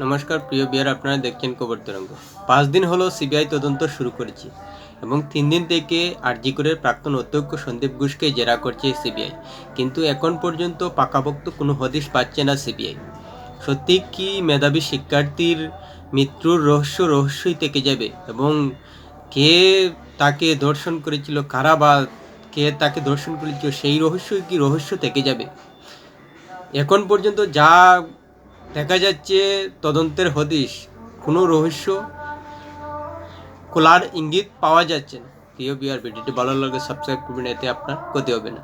নমস্কার, প্রিয় বিয়ার, আপনারা দেখছেন খবর তরঙ্গ পাঁচ দিন হলো সিবিআই তদন্ত শুরু করেছে এবং তিন দিন থেকে আরজিকরের প্রাক্তন অধ্যক্ষ সন্দীপ ঘোষকে জেরা করছে সিবিআই। কিন্তু এখন পর্যন্ত পাকাপোক্ত কোনো হদিশ পাচ্ছে না সিবিআই। সত্যি কি মেধাবী শিক্ষার্থীর মৃত্যুর রহস্য রহস্যই থেকে যাবে এবং কে তাকে দর্শন করেছিল, কারা বা কে তাকে দর্শন করেছিল, সেই রহস্যই কি রহস্য থেকে যাবে? এখন পর্যন্ত যা দেখা যাচ্ছে তদন্তের হদিশ, কোনো রহস্য খোলার ইঙ্গিত পাওয়া যাচ্ছে না। প্রিয় বিয়ার ভিডিওটি ভালো লাগে সাবস্ক্রাইব করবেন, এতে আপনার ক্ষতি হবে না।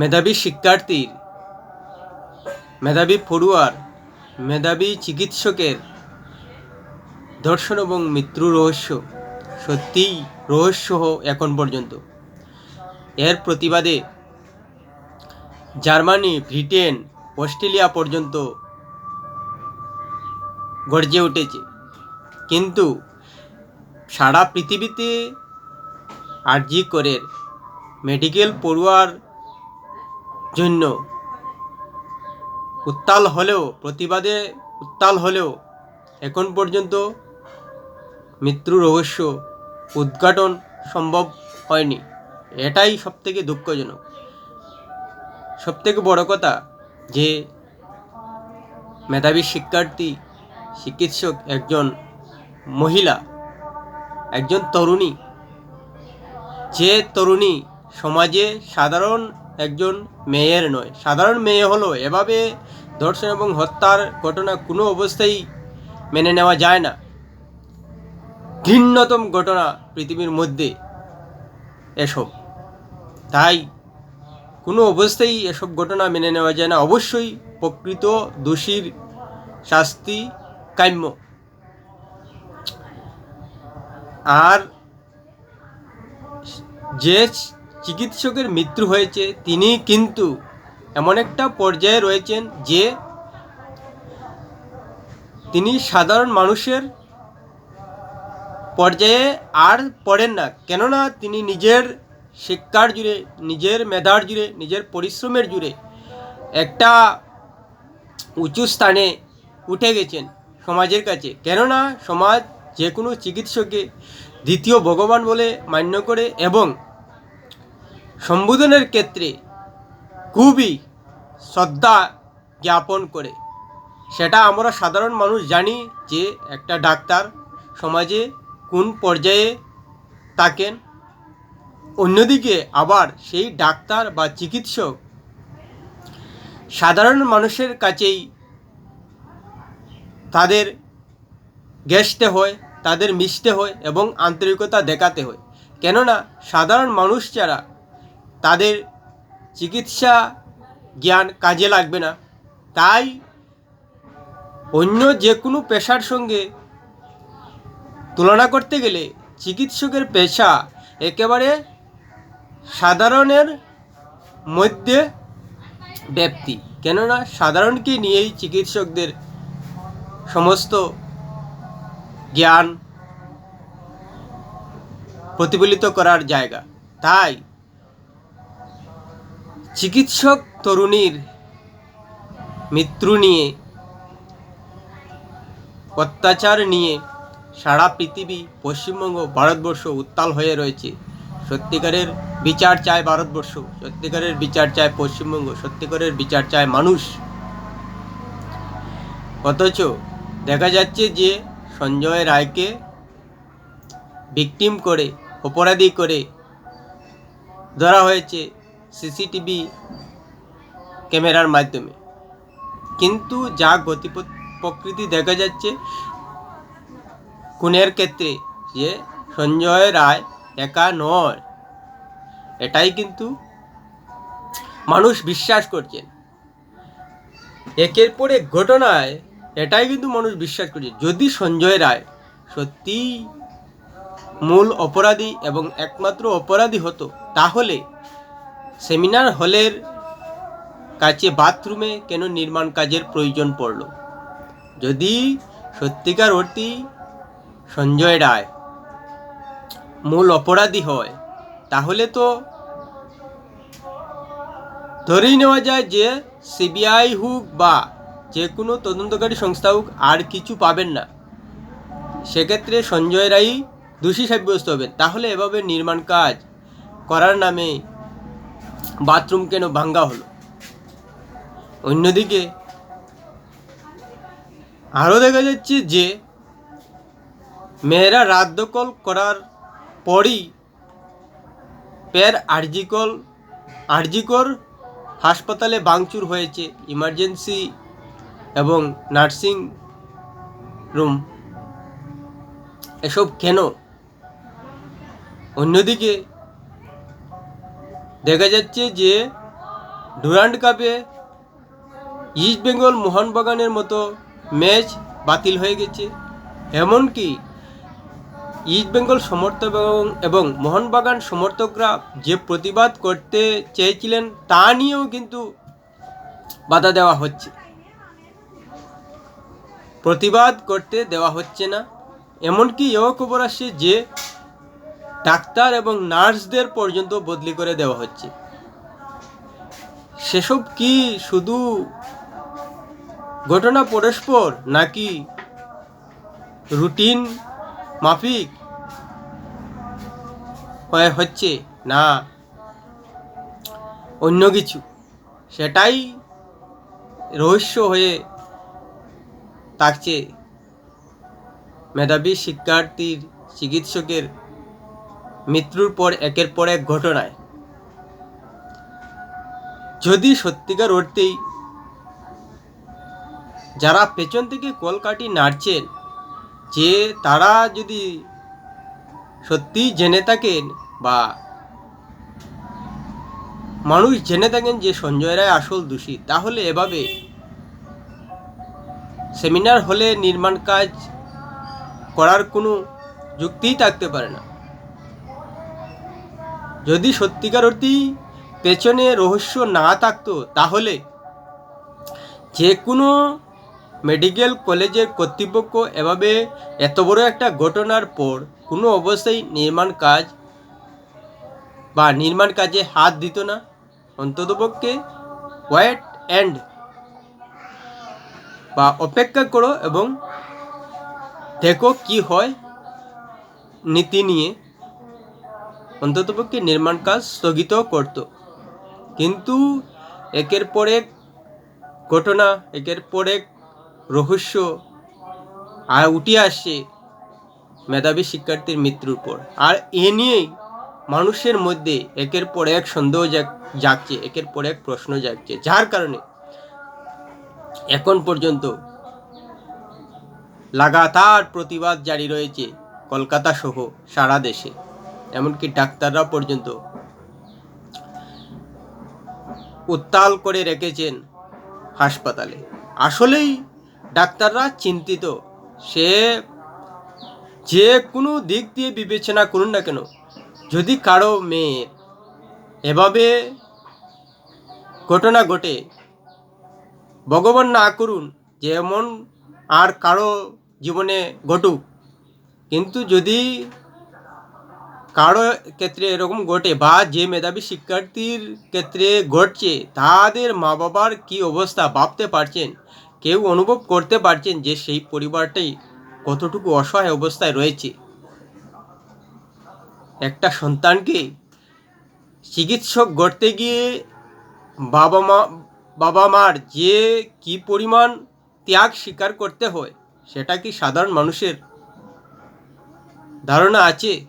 মেধাবী শিক্ষার্থীর, মেধাবী পড়ুয়ার, মেধাবী চিকিৎসকের ধর্ষণ এবং মৃত্যু রহস্য সত্যিই রহস্য এখন পর্যন্ত। এর প্রতিবাদে জার্মানি, ব্রিটেন, অস্ট্রেলিয়া পর্যন্ত গর্জে উঠেছে। কিন্তু সারা পৃথিবীতে আরজি করের মেডিকেল পড়ুয়ার জন্য উত্তাল হলেও, প্রতিবাদে উত্তাল হলেও এখন পর্যন্ত মৃত্যু রহস্য উদ্ঘাটন সম্ভব হয়নি। এটাই সবথেকে দুঃখজনক। সবথেকে বড় কথা যে মেধাবী শিক্ষার্থী, চিকিৎসক একজন মহিলা, একজন তরুণী। যে তরুণী সমাজে সাধারণ একজন মেয়ের নয়, সাধারণ মেয়ে হলো এভাবে ধর্ষণ এবং হত্যার ঘটনা কোনো অবস্থায় মেনে নেওয়া যায় না। ঘৃণ্যতম ঘটনা পৃথিবীর মধ্যে এসব। তাই কোনো অবস্থায় এসব ঘটনা মেনে নেওয়া যায় না। অবশ্যই প্রকৃত দোষীর শাস্তি কাম্য। আর যে চিকিৎসকের মৃত্যু হয়েছে, তিনি কিন্তু এমন একটা পর্যায়ে রয়েছেন যে তিনি সাধারণ মানুষের পর্যায়ে আর পড়েন না। কেননা তিনি নিজের শিক্ষার জুড়ে, নিজের মেধার জুড়ে, নিজের পরিশ্রমের জুড়ে একটা উঁচু স্থানে উঠে গেছেন সমাজের কাছে। কেননা সমাজ যে কোনো চিকিৎসককে দ্বিতীয় ভগবান বলে মান্য করে এবং সম্বোধনের ক্ষেত্রে খুবই শ্রদ্ধা জ্ঞাপন করে। সেটা আমরা সাধারণ মানুষ জানি যে একটা ডাক্তার সমাজে কোন পর্যায়ে থাকেন অন্যদিকে আবার সেই ডাক্তার বা চিকিৎসক সাধারণ মানুষের কাছেই তাদের ঘেসতে হয়, তাদের মিশতে হয় এবং আন্তরিকতা দেখাতে হয়। কেননা সাধারণ মানুষ যারা তাদের চিকিৎসা জ্ঞান কাজে লাগবে না। তাই অন্য যে কোনো পেশার সঙ্গে তুলনা করতে গেলে চিকিৎসকের পেশা একেবারে সাধারণের মধ্যে ব্যাপ্তি কেননা সাধারণকে নিয়েই চিকিৎসকদের সমস্ত জ্ঞান প্রতিফলিত করার জায়গা। তাই চিকিৎসক তরুণীর মৃত্যু নিয়ে, অত্যাচার নিয়ে সারা পৃথিবী, পশ্চিমবঙ্গ, ভারতবর্ষ উত্তাল হয়ে রয়েছে। সত্যিকারের বিচার চায় ভারতবর্ষ, সত্যিকারের বিচার চায় পশ্চিমবঙ্গ, সত্যিকারের বিচার চায় মানুষ। অথচ দেখা যাচ্ছে যে সঞ্জয় রায়কে ভিকটিম করে, অপরাধী করে ধরা হয়েছে সিসিটিভি ক্যামেরার মাধ্যমে। কিন্তু যা গতি প্রকৃতি দেখা যাচ্ছে, খুনের ক্ষেত্রে যে সঞ্জয় রায় একা নয়। এটাই কিন্তু মানুষ বিশ্বাস করছেন একের পর এক ঘটনায় এটাই কিন্তু মানুষ বিশ্বাস করছে। যদি সঞ্জয় রায় সত্যি মূল অপরাধী এবং একমাত্র অপরাধী হতো, তাহলে সেমিনার হলের কাছে বাথরুমে কেন নির্মাণ কাজের প্রয়োজন পড়ল? যদি সত্যিকার অর্থী সঞ্জয় রায় মূল অপরাধী হয়। তাহলে তো ধরেই নেওয়া যায় যে সিবিআই হোক বা যে কোনো তদন্তকারী সংস্থা হোক আর কিছু পাবেন না। সেক্ষেত্রে সঞ্জয় রায় দোষী সাব্যস্ত হবেন। তাহলে এভাবে নির্মাণ কাজ করার নামে বাথরুম কেন ভাঙ্গা হলো? অন্যদিকে আরও দেখা যাচ্ছে যে মেয়েরা দখল করার পরই পের আরজিকল আরজিকর হাসপাতালে ভাঙচুর হয়েছে। ইমার্জেন্সি এবং নার্সিং রুম। এসব কেন? অন্যদিকে দেখা যাচ্ছে যে ডুরান্ড কাপে ইস্ট বেঙ্গল মোহনবাগানের মতো ম্যাচ বাতিল হয়ে গেছে। এমনকি ইস্ট বেঙ্গল সমর্থক এবং মোহনবাগান সমর্থকরা যে প্রতিবাদ করতে চেয়েছিলেন, তা নিয়েও কিন্তু বাধা দেওয়া হচ্ছে। প্রতিবাদ করতে দেওয়া হচ্ছে না। এমনকি এও খবর আসছে যে ডাক্তার এবং নার্সদের পর্যন্ত বদলি করে দেওয়া হচ্ছে। সেসব কি শুধু ঘটনা পরস্পর নাকি রুটিন মাফিক? হচ্ছে? না। অন্য কিছু। সেটাই রহস্য হয়ে থাকছে। মেধাবী শিক্ষার্থীর চিকিৎসকের মৃত্যুর পর একের পর এক ঘটনায়। যদি সত্যিকার অর্থেই যারা পেছন থেকে কলকাটি নাড়ছেন, যে তারা যদি সত্যি জেনে থাকেন বা মানুষ জেনে থাকেন যে সঞ্জয় রায় আসল দোষী, তাহলে এভাবে সেমিনার হলে নির্মাণ কাজ করার কোনো যুক্তিই থাকতে পারে না। যদি সত্যিকার অর্থেই পেছনে রহস্য না থাকতো, তাহলে যে কোনো মেডিকেল কলেজের কর্তৃপক্ষ এভাবে এত বড় একটা ঘটনার পর কোনো অবস্থায় নির্মাণ কাজ বা নির্মাণ কাজে হাত দিত না। অন্ততপক্ষে ওয়েট অ্যান্ড বা অপেক্ষা করো এবং দেখো কি হয় নীতি নিয়ে। অন্ততপক্ষে নির্মাণ কাজ স্থগিত করত। কিন্তু একের পর এক ঘটনা, একের পর এক রহস্য আর উঠে আসছে মেধাবী শিক্ষার্থীর মৃত্যুর পর। আর এ নিয়েই মানুষের মধ্যে একের পর এক সন্দেহ জাগছে, একের পর এক প্রশ্ন জাগছে। যার কারণে এখন পর্যন্ত লাগাতার প্রতিবাদ জারি রয়েছে কলকাতা সহ সারা দেশে। এমনকি ডাক্তাররা পর্যন্ত উত্তাল করে রেখেছেন হাসপাতালে। আসলেই ডাক্তাররা চিন্তিত। সে যে কোনো দিক দিয়ে বিবেচনা করুন না কেন যদি কারও মেয়ের এভাবে ঘটনা ঘটে, ভগবান না করুন যে এমন আর কারও জীবনে ঘটুক। কিন্তু যদি কারও ক্ষেত্রে এরকম ঘটে বা যে মেধাবী শিক্ষার্থীর ক্ষেত্রে ঘটছে, তাদের মা বাবার কী অবস্থা ভাবতে পারছেন? কেউ অনুভব করতে পারছেন যে সেই পরিবারটাই কতটুকু অসহায় অবস্থায় রয়েছে। একটা সন্তানকে চিকিৎসক গড়তে গিয়ে বাবা মা, বাবা মার যে কি পরিমাণ ত্যাগ স্বীকার করতে হয়, সেটা কি সাধারণ মানুষের ধারণা আছে?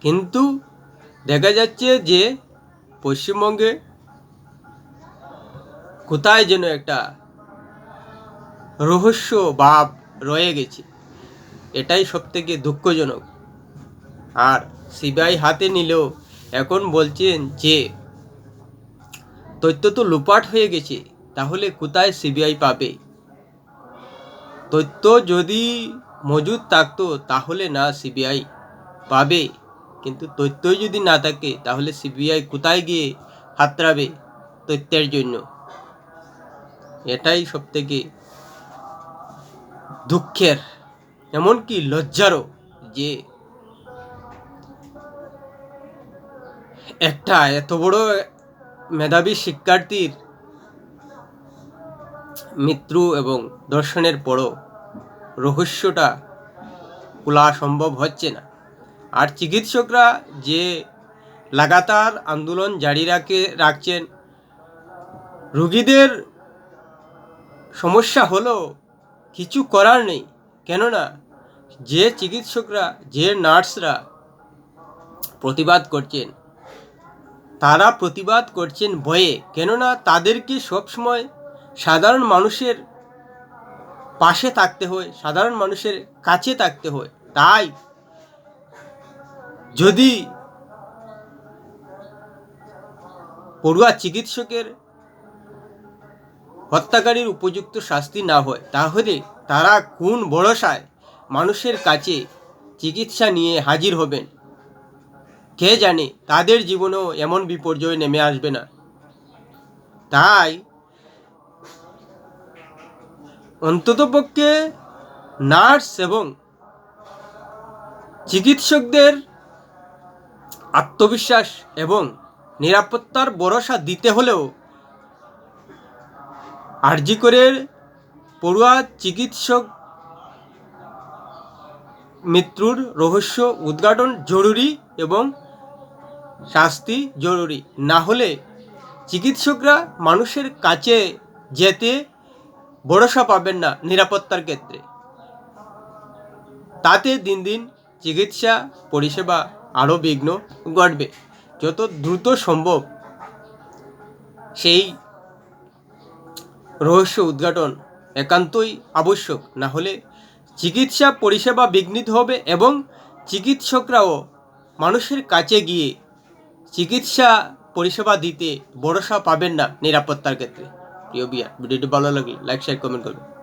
কিন্তু দেখা যাচ্ছে যে পশ্চিমবঙ্গে কোথায় যেন একটা রহস্য ভাব রয়ে গেছে। এটাই সব থেকে দুঃখজনক। আর সিবিআই হাতে নিলেও এখন বলছেন যে, তথ্য তো লুপাট হয়ে গেছে, তাহলে কোথায় সিবিআই পাবে? তথ্য যদি মজুদ থাকতো, তাহলে না সিবিআই পাবে। কিন্তু তথ্যই যদি না থাকে, তাহলে সিবিআই কোথায় গিয়ে হাতড়াবে তথ্যের জন্য? এটাই সব থেকে দুঃখের, এমনকি লজ্জারও যে একটা এত বড় মেধাবী শিক্ষার্থীর মৃত্যু এবং দর্শনের পরও রহস্যটা খোলা সম্ভব হচ্ছে না। আর চিকিৎসকরা যে লাগাতার আন্দোলন জারি রাখে, রাখছেন, রুগীদের সমস্যা হলো কিছু করার নেই। কেননা যে চিকিৎসকরা, যে নার্সরা প্রতিবাদ করছেন তারা প্রতিবাদ করছেন ভয়ে। কেননা তাদেরকে সবসময় সাধারণ মানুষের পাশে থাকতে হয়, সাধারণ মানুষের কাছে থাকতে হয়। তাই যদি পড়ুয়া চিকিৎসকের হত্যাকারীর উপযুক্ত শাস্তি না হয়, তাহলে তারা কোন ভরসায় মানুষের কাছে চিকিৎসা নিয়ে হাজির হবেন? কে জানে, তাদের জীবনেও এমন বিপর্যয় নেমে আসবে না। তাই অন্ততপক্ষে নার্স এবং চিকিৎসকদের আত্মবিশ্বাস এবং নিরাপত্তার ভরসা দিতে হলেও আরজিকরের পড়ুয়া চিকিৎসক মৃত্যুর রহস্য উদ্ঘাটন জরুরি এবং শাস্তি জরুরি। না হলে চিকিৎসকরা মানুষের কাছে যেতে ভরসা পাবেন না নিরাপত্তার ক্ষেত্রে। তাতে দিন দিন চিকিৎসা পরিষেবা আরও বিঘ্ন ঘটবে। যত দ্রুত সম্ভব সেই রহস্য উদ্ঘাটন একান্তই আবশ্যক। না হলে চিকিৎসা পরিষেবা বিঘ্নিত হবে এবং চিকিৎসকরাও মানুষের কাছে গিয়ে চিকিৎসা পরিষেবা দিতে ভরসা পাবেন না নিরাপত্তার ক্ষেত্রে। প্রিয় বিয়া ভিডিওটি ভালো লাগলে লাইক শেয়ার কমেন্ট করবেন।